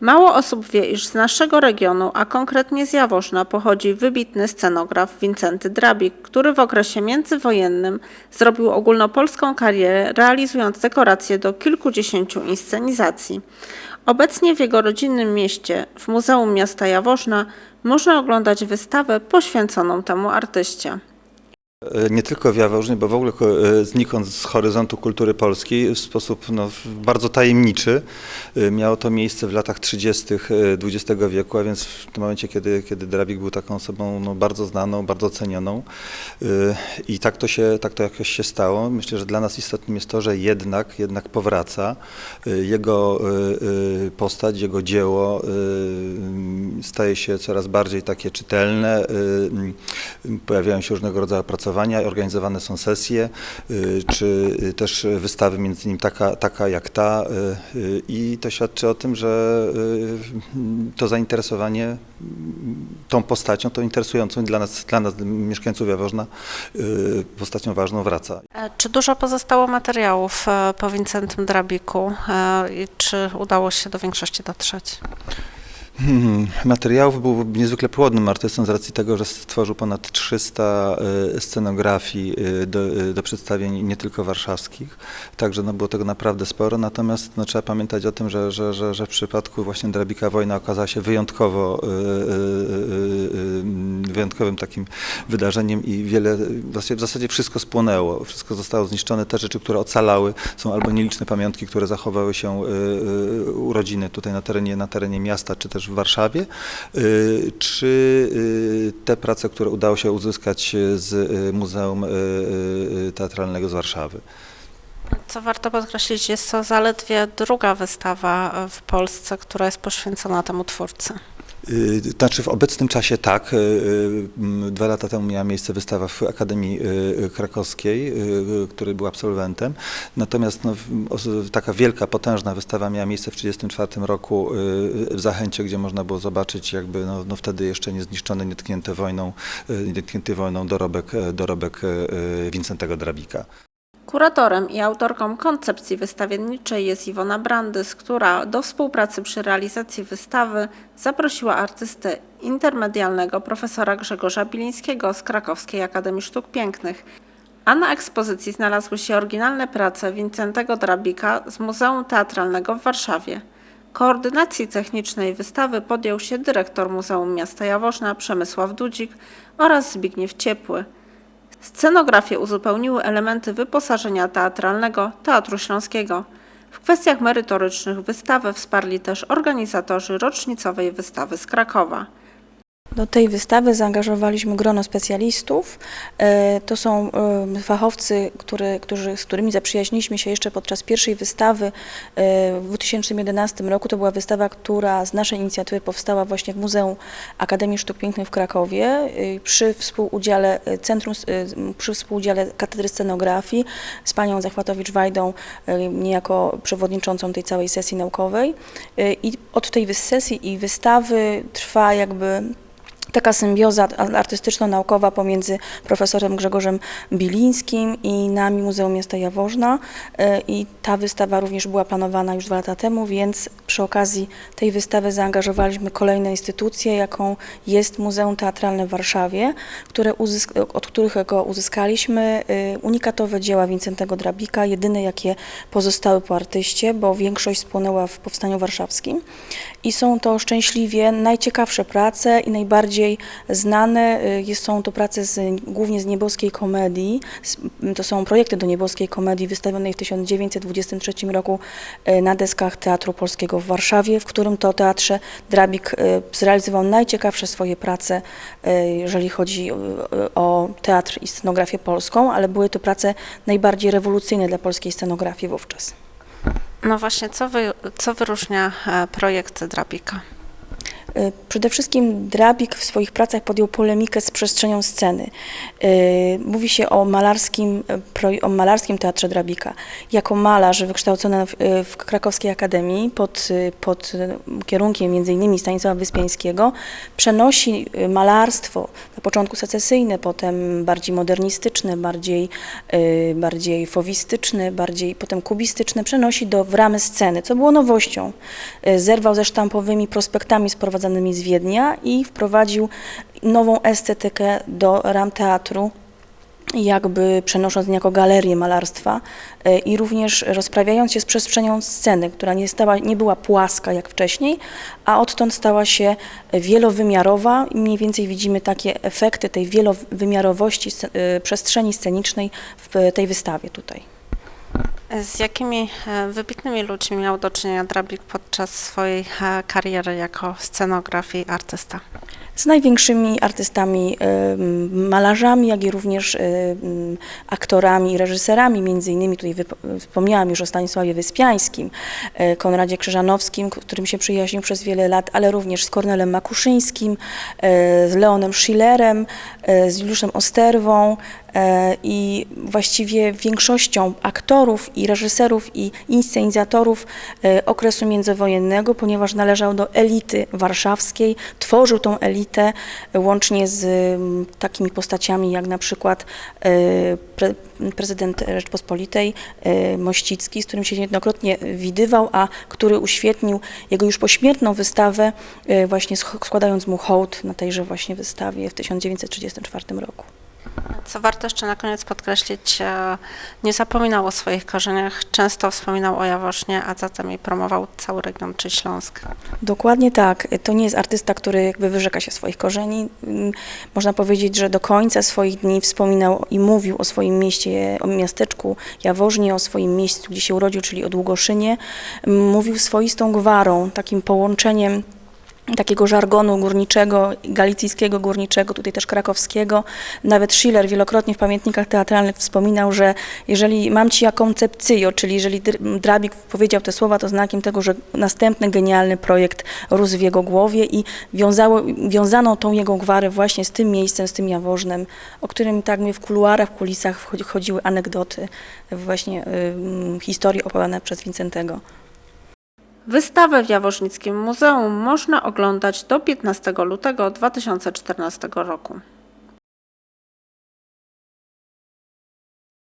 Mało osób wie, iż z naszego regionu, a konkretnie z Jaworzna, pochodzi wybitny scenograf Wincenty Drabik, który w okresie międzywojennym zrobił ogólnopolską karierę, realizując dekoracje do kilkudziesięciu inscenizacji. Obecnie w jego rodzinnym mieście, w Muzeum Miasta Jaworzna, można oglądać wystawę poświęconą temu artyście. E, Nie tylko w Jaworznie, bo w ogóle e, znikąd z horyzontu kultury polskiej w sposób no, bardzo tajemniczy. E, Miało to miejsce w latach 30. XX wieku, a więc w tym momencie, kiedy, kiedy Drabik był taką osobą no, bardzo znaną, bardzo cenioną. I tak to, się, tak to jakoś się stało. Myślę, że dla nas istotnym jest to, że jednak, jednak powraca. Jego postać, jego dzieło staje się coraz bardziej takie czytelne. Pojawiają się różnego rodzaju organizowane są sesje, y, czy też wystawy, między innymi taka, taka jak ta y, y, i to świadczy o tym, że to zainteresowanie tą postacią, tą interesującą dla nas, dla nas mieszkańców Jaworzna, postacią ważną wraca. Czy dużo pozostało materiałów po Wincentym Drabiku i czy udało się do większości dotrzeć? Hmm, Materiałów był niezwykle płodnym artystą z racji tego, że stworzył ponad 300 y, scenografii y, do, y, do przedstawień nie tylko warszawskich, także no, było tego naprawdę sporo, natomiast no, trzeba pamiętać o tym, że, że, że, że w przypadku właśnie Drabika wojna okazała się wyjątkowo, wyjątkowym takim wydarzeniem i wiele, w zasadzie wszystko spłonęło, wszystko zostało zniszczone, te rzeczy, które ocalały są albo nieliczne pamiątki, które zachowały się urodziny tutaj na terenie, na terenie miasta, czy też w Warszawie, y, czy y, te prace, które udało się uzyskać z y, Muzeum y, y, Teatralnego z Warszawy. Co warto podkreślić, jest to zaledwie druga wystawa w Polsce, która jest poświęcona temu twórcy. Y, Znaczy w obecnym czasie tak. y, y, Dwa lata temu miała miejsce wystawa w Akademii Krakowskiej, której był absolwentem. Natomiast no, taka wielka, potężna wystawa miała miejsce w 1934 roku w Zachęcie, gdzie można było zobaczyć jakby no, no wtedy jeszcze niezniszczony, nietknięty wojną, nietknięty wojną dorobek, dorobek Wincentego Drabika. Kuratorem i autorką koncepcji wystawienniczej jest Iwona Brandys, która do współpracy przy realizacji wystawy zaprosiła artystę intermedialnego profesora Grzegorza Bilińskiego z Krakowskiej Akademii Sztuk Pięknych. A na ekspozycji znalazły się oryginalne prace Wincentego Drabika z Muzeum Teatralnego w Warszawie. Koordynacji technicznej wystawy podjął się dyrektor Muzeum Miasta Jaworzna Przemysław Dudzik oraz Zbigniew Ciepły. Scenografię uzupełniły elementy wyposażenia teatralnego Teatru Śląskiego. W kwestiach merytorycznych wystawę wsparli też organizatorzy rocznicowej wystawy z Krakowa. Do tej wystawy zaangażowaliśmy grono specjalistów. E, To są e, fachowcy, które, którzy, z którymi zaprzyjaźniliśmy się jeszcze podczas pierwszej wystawy e, w 2011 roku. To była wystawa, która z naszej inicjatywy powstała właśnie w Muzeum Akademii Sztuk Pięknych w Krakowie przy współudziale Centrum, przy współudziale Katedry Scenografii z panią Zachwatowicz-Wajdą, niejako przewodniczącą tej całej sesji naukowej. I od tej sesji i wystawy trwa jakby taka symbioza artystyczno-naukowa pomiędzy profesorem Grzegorzem Bilińskim i nami Muzeum Miasta Jaworzna. E, i ta wystawa również była planowana już dwa lata temu, więc przy okazji tej wystawy zaangażowaliśmy kolejne instytucje, jaką jest Muzeum Teatralne w Warszawie, które od którego uzyskaliśmy. E, unikatowe dzieła Wincentego Drabika, jedyne jakie pozostały po artyście, bo większość spłonęła w Powstaniu Warszawskim i są to szczęśliwie najciekawsze prace i najbardziej znane. y, są to prace z, głównie z nieboskiej komedii. To są projekty do nieboskiej komedii wystawionej w 1923 roku y, na deskach Teatru Polskiego w Warszawie, w którym to teatrze Drabik y, zrealizował najciekawsze swoje prace, jeżeli chodzi o teatr i scenografię polską, ale były to prace najbardziej rewolucyjne dla polskiej scenografii wówczas. No właśnie, co, wy, co wyróżnia e, projekt Drabika? Y, Przede wszystkim Drabik w swoich pracach podjął polemikę z przestrzenią sceny. Y, Mówi się o malarskim, o malarskim teatrze Drabika. Jako malarz wykształcony w, Krakowskiej Akademii pod, y, pod kierunkiem m.in. Stanisława Wyspiańskiego przenosi malarstwo na początku secesyjne, potem bardziej modernistyczne, bardziej, bardziej fowistyczne, bardziej potem kubistyczne, przenosi do w ramy sceny, co było nowością. Zerwał ze sztampowymi prospektami sprowadzanymi z Wiednia i wprowadził nową estetykę do ram teatru jakby przenosząc niejako galerię malarstwa y, i również rozprawiając się z przestrzenią sceny, która nie, stała, nie była płaska jak wcześniej, a odtąd stała się wielowymiarowa i mniej więcej widzimy takie efekty tej wielowymiarowości y, przestrzeni scenicznej w tej wystawie tutaj. Z jakimi e, wybitnymi ludźmi miał do czynienia Drabik podczas swojej e, kariery jako scenograf i artysta? z największymi artystami, em, malarzami, jak i również aktorami i reżyserami. Między innymi tutaj wspomniałam już o Stanisławie Wyspiańskim, e, Konradzie Krzyżanowskim, którym się przyjaźnił przez wiele lat, ale również z Kornelem Makuszyńskim, e, z Leonem Schillerem, e, z Juliuszem Osterwą e, i właściwie większością aktorów i reżyserów i inscenizatorów e, okresu międzywojennego, ponieważ należał do elity warszawskiej, tworzył tą elitę e, łącznie z takimi postaciami jak na przykład e, pre, prezydent Rzeczpospolitej e, Mościcki, z którym się niejednokrotnie widywał, a który uświetnił jego już pośmiertną wystawę, e, właśnie składając mu hołd na tejże właśnie wystawie w 1934 roku. Co warto jeszcze na koniec podkreślić, e, nie zapominał o swoich korzeniach, często wspominał o Jaworznie, a zatem i promował cały region czy Śląsk. Dokładnie tak. To nie jest artysta, który jakby wyrzeka się swoich korzeni. Mm, Można powiedzieć, że do końca swoich dni wspominał i mówił o swoim mieście, o miasteczku Jaworznie, o swoim miejscu, gdzie się urodził, czyli o Długoszynie. Mm, Mówił swoistą gwarą, takim połączeniem takiego żargonu górniczego, galicyjskiego górniczego, tutaj też krakowskiego. Nawet Schiller wielokrotnie w pamiętnikach teatralnych wspominał, że jeżeli mam ci ja koncepcjo, czyli jeżeli Dr- Drabik powiedział te słowa, to znakiem tego, że następny genialny projekt rósł w jego głowie i wiązało, wiązano tą jego gwarę właśnie z tym miejscem, z tym Jaworznem, o którym tak mówię, w kuluarach, w kulisach chodziły anegdoty, właśnie y, historii opowiadane przez Wincentego. Wystawę w Jaworznickim Muzeum można oglądać do 15 lutego 2014 roku.